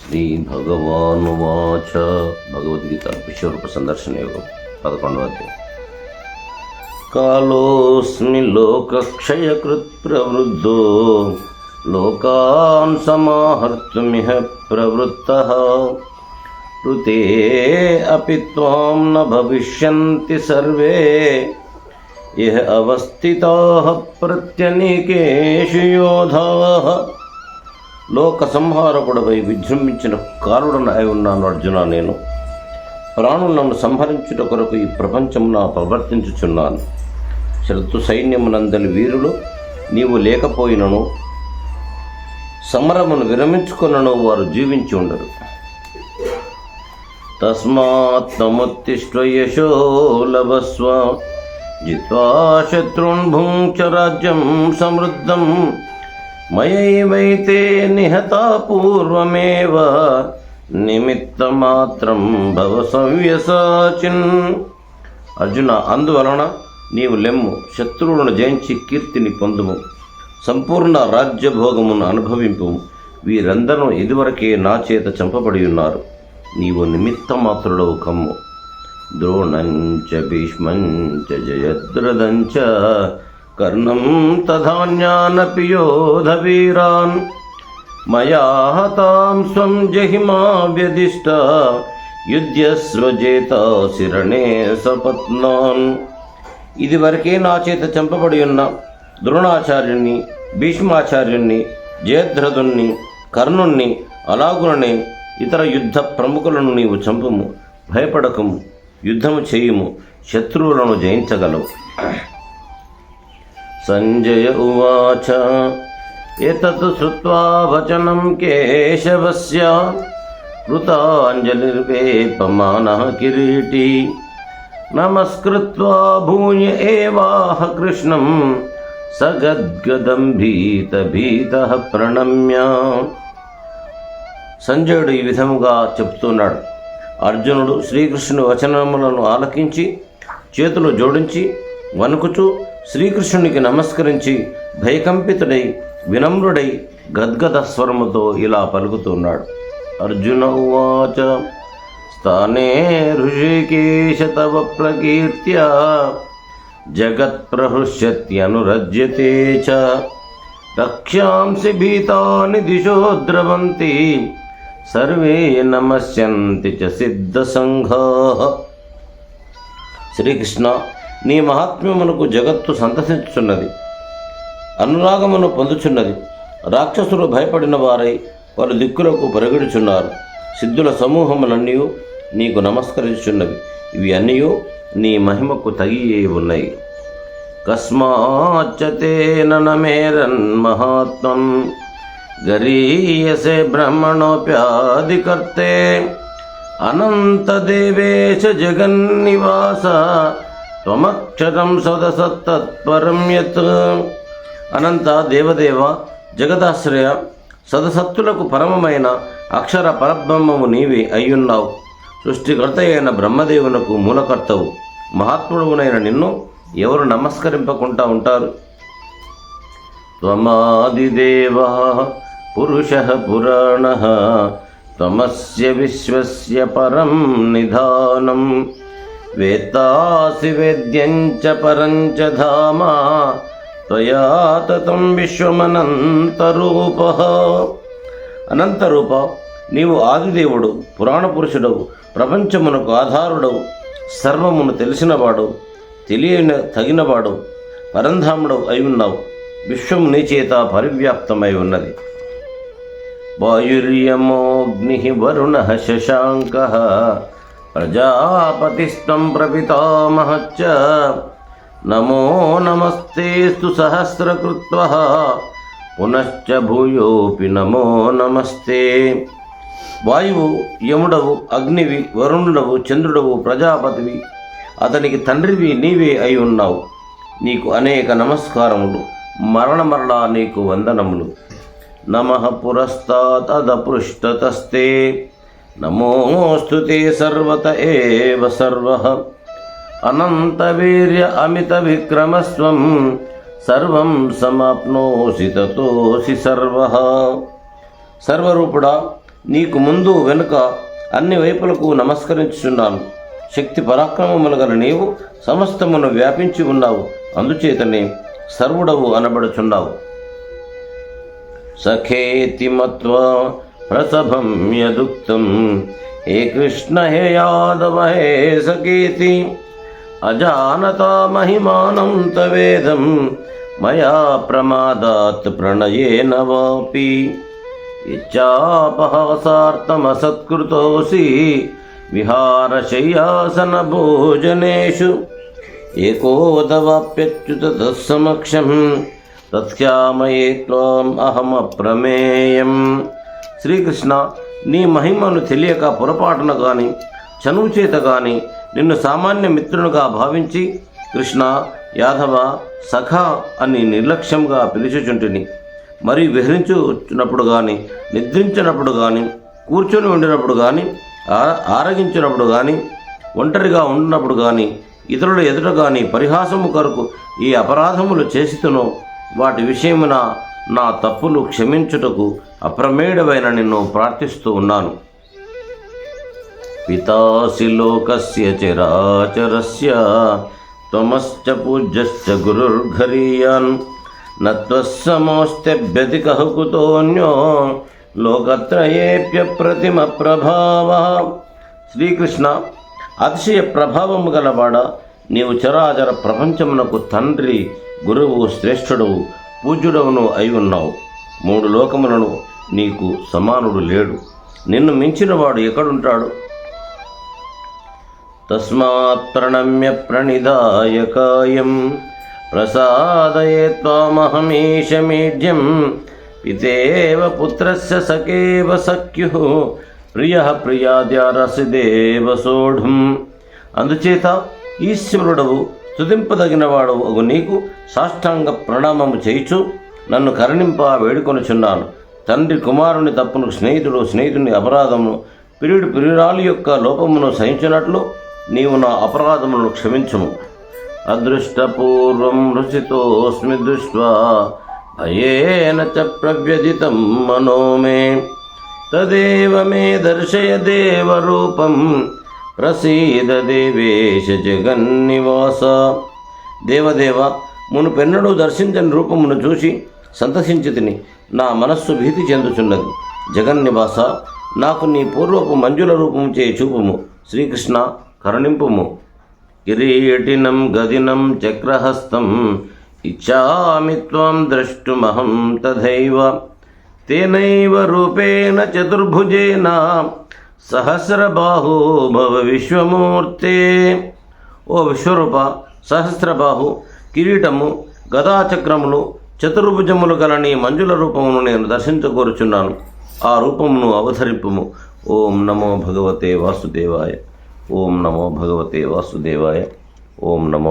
శ్రీ శ్రీభగవానువాచ భగవద్గీత విశ్వరూప సందర్శన యోగం పదకొండవ కాలోస్మి లోకక్షయకృత్ ప్రవృద్ధో లోకాన్ సమాహర్తుమిహ ప్రవృత్త. ఋతే అపి త్వాం న భవిష్యంతి సర్వే. ఇహ అవస్థితా ప్రత్యనికేషు యోధా లోక సంహారకుడపై విజృంభించిన కారుడను అయి ఉన్నాను అర్జున నేను. ప్రాణులను సంహరించుట కొరకు ఈ ప్రపంచమున ప్రవర్తించుచున్నాను. శరతు సైన్యమునందలి వీరులు నీవు లేకపోయినను సమరమును విరమించుకున్నను వారు జీవించి ఉండరు. తస్మాత్ తముత్తిష్ట యశో లభస్వ జిత్వా శత్రున్ భుంచ రాజ్యం సమృద్ధం మయైవైతే నిహతా పూర్వమేవ నిమిత్తమాత్రం భవ సవ్యసాచిన్ అర్జున అందువలన నీవు లెమ్ము శత్రువులను జయించి కీర్తిని పొందుము సంపూర్ణ రాజ్యభోగమును అనుభవింపు వీరందరూ ఇదివరకే నా చేత చంపబడి ఉన్నారు నీవు నిమిత్తమాత్రుడవు కమ్ము. ద్రోణంచ భీష్మంచ జయద్రదంచ కర్ణం తధాన్యానపి యోధవీరాన్ మయా హతాం స్వం జహిమా వ్యదిష్ట యుధ్యస్వజేతాశిరణే సపత్నాన్ ఇదివరకే నా చేత చంపబడి ఉన్న ద్రోణాచార్యుణ్ణి భీష్మాచార్యుణ్ణి జయధ్రదుణ్ణి కర్ణుణ్ణి అలాగుననే ఇతర యుద్ధ ప్రముఖులను నీవు చంపుము భయపడకము। యుద్ధము చేయుము శత్రువులను జయించగలవు. సంజయ ఉవాచ ఏతత్ శ్రుత్వా వచనం కేశవస్య కృతాంజలిర్వేపమాన కిరీటి నమస్కృత్వా భూయ ఏవాహ కృష్ణం సగద్గదం భీత భీత ప్రణమ్య. సంజయుడు ఈ విధముగా చెప్తున్నాడు. అర్జునుడు శ్రీకృష్ణుని వచనములను ఆలకించి చేతులు జోడించి వణుకుచూ శ్రీకృష్ణునికి నమస్కరించి భయకంపితుడై వినమ్రుడై గద్గద స్వరముతో ఇలా పలుకుతున్నాడు. అర్జున ఉవాచ స్థానే ఋషికేశ తవ ప్రకీర్త్య జగత్ప్రహృష్యత్యనురజ్యతే చ రక్ష్యాంసి భీతాని దిశో ద్రవంతి సర్వే నమస్యంతి చ సిద్ధసంఘా. శ్రీకృష్ణ నీ మహాత్మ్యమునకు జగత్తు సంతసించుచున్నది అనురాగమును పొందుచున్నది. రాక్షసులు భయపడిన వారై పలు దిక్కులకు పరిగెడుచున్నారు. సిద్ధుల సమూహములన్నీ నీకు నమస్కరించున్నవి ఇవి అన్నీ నీ మహిమకు తగియే ఉన్నాయి. కస్మాచ్చతే నమేరన్ మహాత్మం గరీయసే బ్రహ్మణోప్యాధికర్తే అనంతదేవేశ జగన్నివాస త్వమక్షరం సదసత్తత్పరం యత్. అనంత దేవదేవ జగదాశ్రయ సదసత్తులకు పరమమైన అక్షర పరబ్రహ్మము నీవే అయ్యున్నావు. సృష్టికర్త అయిన బ్రహ్మదేవునకు మూలకర్తవు. మహాత్ముడునైన నిన్ను ఎవరు నమస్కరింపకుండా ఉంటారు? త్వమాదిదేవ పురుష పురాణ త్వమస్య విశ్వస్య పరం నిధానం వేత్తాసి వేద్యంచ పరంచ ధామా చ ధామ త్వయా విశ్వమనంతరూప అనంతరూప నీవు ఆదిదేవుడు పురాణ పురుషుడవు ప్రపంచమునకు ఆధారుడవు సర్వమును తెలిసినవాడు తెలియని తగినవాడు పరంధాముడవు అయి ఉన్నావు. విశ్వము నీ చేత పరివ్యాప్తమై ఉన్నది. వాయుర్యమోగ్ని వరుణ శశాంక ప్రజాపతిస్తం ప్రపితామహచ్చ నమో నమస్తేస్తు సహస్రకృత్వ పునశ్చ భూయోపి నమో నమస్తే వాయువు యముడవు అగ్నివి వరుణుడవు చంద్రుడవు ప్రజాపతివి అతనికి తండ్రివి నీవే అయి ఉన్నావు. నీకు అనేక నమస్కారములు మరణ మరలా నీకు వందనములు. నమ पुरस्तादपृष्ठतस्ते नमोऽस्तु ते సర్వ. అనంతవీర్య అమిత अनन्तवीर्य సర్వం సమాప్నోసి తోసి సర్వ. సర్వరూపుడా నీకు ముందు వెనుక అన్ని వైపులకు నమస్కరించుచున్నాను. శక్తి పరాక్రమములు గల నీవు సమస్తమును వ్యాపించి ఉన్నావు. అందుచేతనే సర్వుడవు అనబడుచున్నావు. సఖేతి మత్వా ప్రసభం యదుక్తం। హే కృష్ణ హే యాదవ హే సఖేతి అజానతా మహిమానం తవేదం మయా ప్రమాదాత్ ప్రణయేన వాపి। ఇచ్చాపహాసార్థమసత్కృతోసి విహారశయ్యాసన భోజనేషు ఏకోదవాప్యచ్యుత తత్సమక్షం తత్యామయే త్వాం అహమప్రమేయం శ్రీకృష్ణ నీ మహిమను తెలియక పొరపాటున గాని చనువు చేత గాని నిన్ను సామాన్య మిత్రునిగా భావించి కృష్ణ యాదవ సఖ అని నిర్లక్ష్యంగా పిలిచుచుంటిని మరి విహరించున్నప్పుడు కానీ నిద్రించినప్పుడు కానీ కూర్చొని ఉండినప్పుడు కానీ ఆరగించినప్పుడు కానీ ఒంటరిగా ఉండినప్పుడు కానీ ఇతరుల ఎదుట కానీ పరిహాసము కొరకు ఈ అపరాధములు చేసితునో. వాటి విషయమున నా తప్పులు క్షమించుటకు అప్రమేయుడవైన నిన్ను ప్రార్థిస్తూ ఉన్నాను. పితాసి లోకస్య చరాచరస్య త్వమశ్చ పూజ్యశ్చ గురుర్ఘరీయాన్ నత్వస్సమోస్త్యభ్యతికః కుతోన్యో లోకత్రయేప్య ప్రతిమ ప్రభావ. శ్రీకృష్ణ అతిశయ ప్రభావము గలవాడ నీవు చరాచర ప్రపంచమునకు తండ్రి గురువు శ్రేష్ఠుడవు పూజ్యుడవును అయి ఉన్నావు. మూడు లోకములను నీకు సమానుడు లేడు. నిన్ను మించినవాడు ఎక్కడుంటాడు? తస్మాత్ ప్రణమ్య ప్రణిదాయకాయం. ప్రసాదయే త్వామహమీశమీడ్యం. పితేవ పుత్రస్య సకేవ సఖ్యు. ప్రియ ప్రియాద్యారసిదేవ సోఢుం. అందుచేత ఈశ్వరుడవు స్థుతింపదగినవాడు ఒక నీకు సాష్టాంగ ప్రణామము చేయిచు నన్ను కరుణింప వేడుకొనుచున్నాను. తండ్రి కుమారుని తప్పును స్నేహితుడు స్నేహితుని అపరాధమును పిరియుడు పిరియురాలు యొక్క లోపమును సహించినట్లు నీవు నా అపరాధములను క్షమించుము. అదృష్టపూర్వం రుచితోస్మి దృష్ట్వా భయేన చ ప్రవ్యజితం మనోమే. తదేవమే తదేవ మే దర్శయ దేవరూపం ప్రసీద దేవేశ జగన్నివాస. దేవదేవ మునుపెన్నడూ దర్శించని రూపమును చూసి సంతసించి తిని నా మనస్సు భీతి చెందుచున్నది. జగన్నివాస నాకు నీ పూర్వపు మంజుల రూపము చే చూపుము. శ్రీకృష్ణ కరుణింపుము. కిరీటినం గదినం చక్రహస్తం ఇచ్చామి త్వం ద్రష్టుమహం తథైవ. తేనైవ రూపేణ చతుర్భుజేన సహస్రబాహు భవ విశ్వమూర్తే. ఓ విశ్వరూప సహస్రబాహు కిరీటము గదాచక్రములు చతుర్భుజములు గల నీ మంజుల రూపమును నేను దర్శించకోరుచున్నాను ఆ రూపమును అవతరింపుము. ఓం నమో భగవతే వాసుదేవాయ. ఓం నమో భగవతే వాసుదేవాయ. ఓం నమో